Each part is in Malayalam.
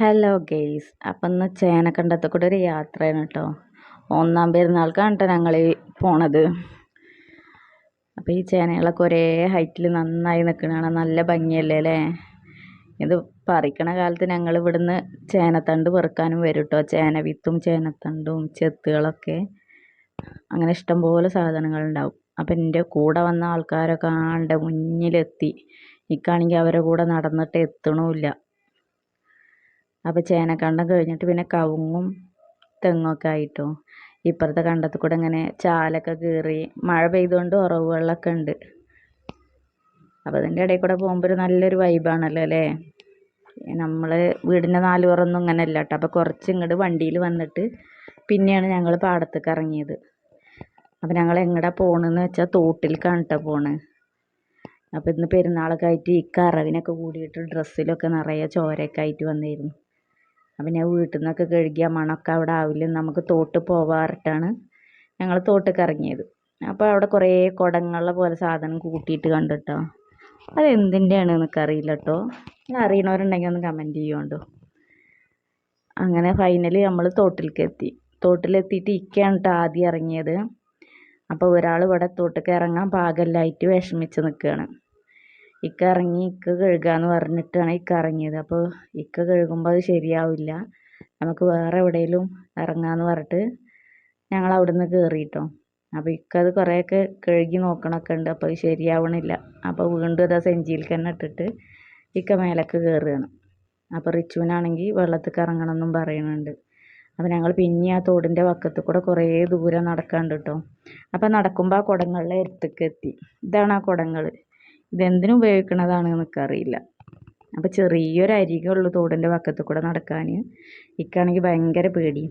ഹലോ ഗെയ്സ് അപ്പം ഇന്ന് ചേനക്കണ്ടത്ത് കൂടെ ഒരു യാത്രയാണ് കേട്ടോ ഒന്നാം പെരുന്നാൾക്കാണ് കേട്ടോ ഞങ്ങൾ പോണത്. അപ്പോൾ ഈ ചേനകളൊക്കെ ഒരേ ഹൈറ്റിൽ നന്നായി നിൽക്കണതാണ് നല്ല ഭംഗിയല്ലേ അല്ലേ? ഇത് പറിക്കണ കാലത്ത് ഞങ്ങൾ ഇവിടുന്ന് ചേനത്തണ്ട് പെറുക്കാനും വരും കേട്ടോ ചേന വിത്തും ചേനത്തണ്ടും ചെത്തുകളൊക്കെ. അങ്ങനെ ഇഷ്ടംപോലെ സാധനങ്ങളുണ്ടാവും. അപ്പം എന്റെ കൂടെ വന്ന ആൾക്കാരൊക്കെ ആണ്ട് മുന്നിലെത്തി. ഇക്കാണെങ്കിൽ അവരുടെ കൂടെ നടന്നിട്ട് എത്തണമില്ല അപ്പോൾ ചേനക്കണ്ടം കഴിഞ്ഞിട്ട് പിന്നെ കവുങ്ങും തെങ്ങൊക്കെ ആയിട്ടോ. ഇപ്പുറത്തെ കണ്ടത്തിൽ കൂടെ ഇങ്ങനെ ചാലൊക്കെ കീറി മഴ പെയ്തുകൊണ്ട് ഉറവ് വെള്ളമൊക്കെ ഉണ്ട് അപ്പോൾ അതിന്റെ ഇടയിൽ കൂടെ പോകുമ്പോൾ നല്ലൊരു വൈബാണല്ലോ അല്ലേ? നമ്മൾ വീടിന്റെ നാല് പുറമൊന്നും ഇങ്ങനെ അല്ല കേട്ടോ. അപ്പോൾ കുറച്ച് ഇങ്ങോട്ട് വണ്ടിയിൽ വന്നിട്ട് പിന്നെയാണ് ഞങ്ങൾ പാടത്തേക്ക് ഇറങ്ങിയത്. അപ്പോൾ ഞങ്ങൾ എങ്ങടാ പോകണമെന്ന് വെച്ചാൽ തോട്ടിൽ കേട്ടോ പോണ്. അപ്പോൾ ഇന്ന് പെരുന്നാളൊക്കെ ആയിട്ട് ഈ കറവിനൊക്കെ കൂടിയിട്ട് ഡ്രസ്സിലൊക്കെ നിറയെ ചോരയൊക്കെ ആയിട്ട് വന്നിരുന്നു. അപ്പം ഞാൻ വീട്ടിൽ നിന്നൊക്കെ കഴുകിയ മണമൊക്കെ അവിടെ ആവില്ല നമുക്ക് തോട്ട് പോവാറിട്ടാണ് ഞങ്ങൾ തോട്ടൊക്കെ ഇറങ്ങിയത്. അപ്പോൾ അവിടെ കുറേ കുടങ്ങളെ പോലെ സാധനം കൂട്ടിയിട്ട് കണ്ടിട്ടോ. അത് എന്തിന്റെയാണ് എനിക്കറിയില്ല കേട്ടോ അറിയണവരുണ്ടെങ്കിൽ ഒന്ന് കമന്റ് ചെയ്യുമോ അങ്ങനെ ഫൈനലി നമ്മൾ തോട്ടിലേക്ക് എത്തി. തോട്ടിലെത്തിയിട്ട് ഇക്കയാണ് കേട്ടോ ആദ്യം ഇറങ്ങിയത്. അപ്പോൾ ഒരാൾ ഇവിടെ തോട്ടിലേക്ക് ഇറങ്ങാൻ പാകമില്ലായിട്ട് വിഷമിച്ച് നിൽക്കുകയാണ് ഇക്ക ഇറങ്ങി ഇക്ക കഴുകാന്ന് പറഞ്ഞിട്ടാണ് ഇക്ക ഇറങ്ങിയത്. അപ്പോൾ ഇക്ക കഴുകുമ്പോൾ അത് ശരിയാവില്ല. നമുക്ക് വേറെ എവിടെയെങ്കിലും ഇറങ്ങാന്ന് പറഞ്ഞിട്ട് ഞങ്ങൾ അവിടെ നിന്ന് കയറിയിട്ടോ അപ്പോൾ ഇക്ക അത് കുറേയൊക്കെ കഴുകി നോക്കണമൊക്കെ ഉണ്ട്. അപ്പോൾ അത് ശരിയാവണില്ല. അപ്പോൾ വീണ്ടും അതാ സെഞ്ചിയിലേക്ക് തന്നെ ഇട്ടിട്ട് ഇക്ക മേലേക്ക് കയറുകയാണ് അപ്പോൾ റിച്ചുവിനാണെങ്കിൽ വെള്ളത്തിൽ ഇറങ്ങണം എന്നും പറയുന്നുണ്ട് അപ്പോൾ ഞങ്ങൾ പിന്നെ ആ തോടിന്റെ വക്കത്ത് കൂടെ കുറേ ദൂരം നടക്കാണ്ട് കേട്ടോ അപ്പോൾ നടക്കുമ്പോൾ ആ കുടങ്ങളുടെ അടുത്തേക്ക് എത്തി. ഇതാണ് ആ കുടങ്ങൾ ഇതെന്തിനു ഉപയോഗിക്കണതാണ് എനിക്കറിയില്ല അപ്പോൾ ചെറിയൊരു അരികേ ഉള്ളൂ തോടിന്റെ പക്കത്ത് കൂടെ നടക്കാൻ ഇക്കാണെങ്കിൽ ഭയങ്കര പേടി.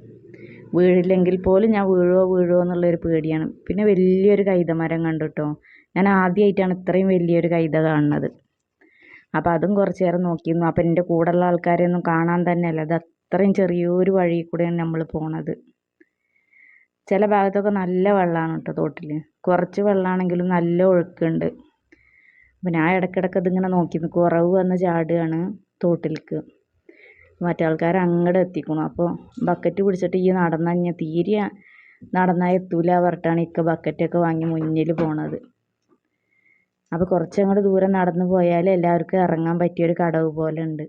വീഴില്ലെങ്കിൽ പോലും ഞാൻ വീഴുമോ വീഴുമോ എന്നുള്ളൊരു പേടിയാണ്. പിന്നെ വലിയൊരു കൈതമരം കണ്ടു ഞാൻ ആദ്യമായിട്ടാണ് ഇത്രയും വലിയൊരു കൈത കാണുന്നത്. അപ്പോൾ അതും കുറച്ച് നേരം നോക്കിയിരുന്നു. അപ്പോൾ എന്റെ കൂടെയുള്ള ആൾക്കാരെയൊന്നും കാണാൻ തന്നെയല്ല. അത് അത്രയും ചെറിയൊരു വഴി കൂടെയാണ് നമ്മൾ പോണത്. ചില ഭാഗത്തൊക്കെ നല്ല വെള്ളമാണ് കേട്ടോ തോട്ടിൽ കുറച്ച് വെള്ളമാണെങ്കിലും നല്ല ഒഴുക്കുണ്ട്. അപ്പോൾ ഞാൻ ഇടയ്ക്കിടയ്ക്ക് ഇതിങ്ങനെ നോക്കി നിൽക്കും ഉറവ് വന്ന് ചാടുകയാണ് തോട്ടിലേക്ക് മറ്റേ ആൾക്കാർ അങ്ങോട്ട് എത്തിക്കണം. അപ്പോൾ ബക്കറ്റ് പിടിച്ചിട്ട് ഈ നടന്നാൽ ഞാൻ തീരെ നടന്നാൽ എത്തൂല പറഞ്ഞിട്ടാണ് ഇക്ക ബക്കറ്റൊക്കെ വാങ്ങി മുന്നിൽ പോണത്. അപ്പോൾ കുറച്ചങ്ങോട്ട് ദൂരം നടന്നു പോയാൽ എല്ലാവർക്കും ഇറങ്ങാൻ പറ്റിയൊരു കടവ് പോലെ ഉണ്ട്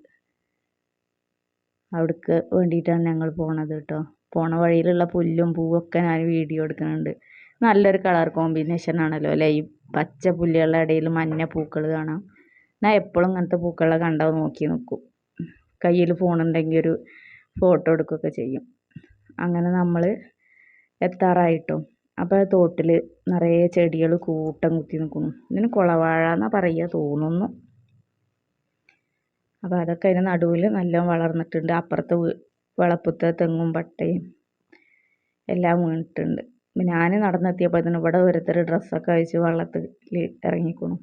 അവിടേക്ക് വേണ്ടിയിട്ടാണ് ഞങ്ങൾ പോണത് കേട്ടോ പോണ വഴിയിലുള്ള പുല്ലും പൂവൊക്കെ ഞാൻ വീഡിയോ എടുക്കുന്നുണ്ട് നല്ലൊരു കളർ കോമ്പിനേഷൻ ആണല്ലോ അല്ലേ? ഈ പച്ച പുല്ലുകളുടെ ഇടയിൽ മഞ്ഞ പൂക്കൾ കാണാം. ഞാൻ എപ്പോഴും ഇങ്ങനത്തെ പൂക്കളെ കണ്ടാൽ നോക്കി നിൽക്കും കയ്യിൽ ഫോണുണ്ടെങ്കിൽ ഒരു ഫോട്ടോ എടുക്കുകയൊക്കെ ചെയ്യും. അങ്ങനെ നമ്മൾ എത്താറായിട്ടോ? അപ്പോൾ തോട്ടിൽ നിറയെ ചെടികൾ കൂട്ടം കുത്തി നിൽക്കുന്നു ഇതിന് കുളവാഴ എന്നാണ് പറയുക തോന്നുന്നു. അപ്പോൾ അതൊക്കെ അതിന് നടുവിൽ നല്ല വളർന്നിട്ടുണ്ട്. അപ്പുറത്ത് വളപ്പത്തെ തെങ്ങും പട്ടയും എല്ലാം വീണിട്ടുണ്ട്. ഞാൻ നടന്നെത്തിയപ്പോഴത്തേനും ഇവിടെ ഓരോരുത്തർ ഡ്രസ്സൊക്കെ അഴിച്ച് വെള്ളത്തിൽ ഇറങ്ങിക്കണു.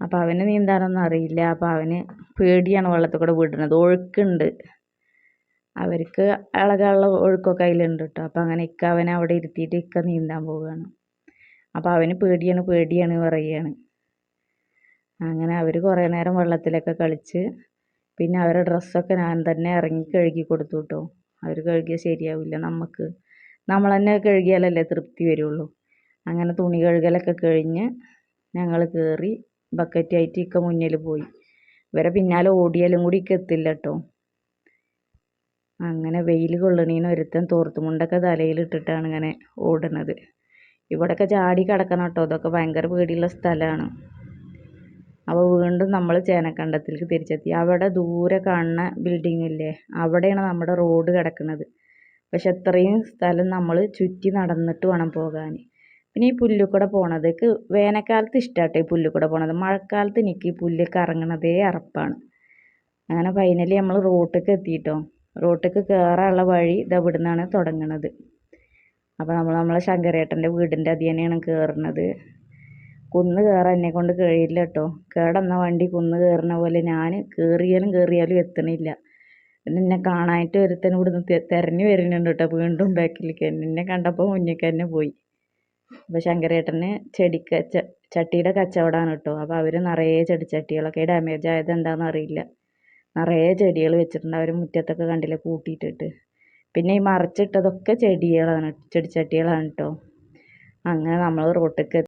അപ്പോൾ അവന് നീന്താനൊന്നും അറിയില്ല. അപ്പോൾ അവന് പേടിയാണ് വെള്ളത്തിൽ കൂടെ വിടുന്നത്. ഒഴുക്കുണ്ട്. അവർക്ക് അളകാനുള്ള ഒഴുക്കൊക്കെ അതിലുണ്ട് കേട്ടോ അപ്പോൾ അങ്ങനെ ഇക്ക അവനെ അവിടെ ഇരുത്തിയിട്ട് ഇക്ക നീന്താൻ പോവുകയാണ് അപ്പോൾ അവന് പേടിയാണ് പേടിയാണ് പറയുകയാണ്. അങ്ങനെ അവർ കുറേ നേരം വെള്ളത്തിലൊക്കെ കളിച്ച് പിന്നെ അവരുടെ ഡ്രസ്സൊക്കെ ഞാൻ തന്നെ ഇറങ്ങി കഴുകി കൊടുത്തു കേട്ടോ അവർ കഴുകിയാൽ ശരിയാവില്ല. നമുക്ക് നമ്മൾ തന്നെ കഴുകിയാലല്ലേ തൃപ്തി വരുള്ളൂ. അങ്ങനെ തുണി കഴുകലൊക്കെ കഴിഞ്ഞ് ഞങ്ങൾ കയറി ബക്കറ്റായിട്ട് ഇക്ക മുന്നിൽ പോയി. ഇവരെ പിന്നാലെ ഓടിയാലും കൂടി ഇക്ക എത്തില്ല കേട്ടോ അങ്ങനെ വെയിൽ കൊള്ളണീന്ന് ഒരുത്തൻ തോർത്തുമുണ്ടൊക്കെ തലയിലിട്ടിട്ടാണ് ഇങ്ങനെ ഓടുന്നത്. ഇവിടെയൊക്കെ ചാടി കിടക്കണം കേട്ടോ. ഇതൊക്കെ ഭയങ്കര പേടിയുള്ള സ്ഥലമാണ് അപ്പോൾ വീണ്ടും നമ്മൾ ചേനക്കണ്ടത്തിലേക്ക് തിരിച്ചെത്തി. അവിടെ ദൂരെ കാണുന്ന ബിൽഡിംഗ് ഇല്ലേ? അവിടെയാണ് നമ്മുടെ റോഡ് കിടക്കുന്നത്. പക്ഷെ അത്രയും സ്ഥലം നമ്മൾ ചുറ്റി നടന്നിട്ട് വേണം പോകാൻ പിന്നെ ഈ പുല്ലുകൂടെ പോണത് എനിക്ക് വേനൽക്കാലത്ത് ഇഷ്ടമാട്ടോ ഈ പുല്ലുകൂടെ പോണത്. മഴക്കാലത്ത് എനിക്ക് ഈ പുല്ലൊക്കെ ഇറങ്ങണതേ അറപ്പാണ്. അങ്ങനെ ഫൈനലി നമ്മൾ റോട്ടിലേക്ക് എത്തിയിട്ടോ റോട്ടിലേക്ക് കയറാനുള്ള വഴി ഇത് ഇവിടുന്നാണ് തുടങ്ങണത്. അപ്പോൾ നമ്മൾ നമ്മളെ ശങ്കരേട്ടന്റെ വീടിന്റെ അതി തന്നെയാണ് കയറുന്നത് കുന്ന് കയറാൻ എന്നെ കൊണ്ട് കഴിയില്ല കേട്ടോ. കേടന്ന വണ്ടി കുന്ന് കയറുന്ന പോലെ ഞാൻ കയറിയാലും കയറിയാലും എത്തണില്ല. എന്നെ കാണാനായിട്ട് ഒരുത്തൻ ഇവിടുന്ന് തിരഞ്ഞു വരുന്നുണ്ട് കേട്ടോ വീണ്ടും ബാക്കിലേക്ക്. എന്നെ കണ്ടപ്പോൾ മുന്നിലേക്ക് തന്നെ പോയി. അപ്പോൾ ശങ്കരേട്ടന് ചെടിക്ക് ചട്ടിയുടെ കച്ചവടമാണ് കേട്ടോ. അപ്പോൾ അവർ നിറയെ ചെടിച്ചട്ടികളൊക്കെ ഡാമേജ് ആയത് എന്താണെന്ന് അറിയില്ല. നിറയെ ചെടികൾ വെച്ചിട്ടുണ്ട് അവർ മുറ്റത്തൊക്കെ കണ്ടില്ല കൂട്ടിയിട്ടിട്ട്. പിന്നെ ഈ മറച്ചിട്ടതൊക്കെ ചെടികളാണ് ചെടിച്ചട്ടികളാണ് കേട്ടോ. അങ്ങനെ നമ്മൾ റോട്ടിലേക്ക്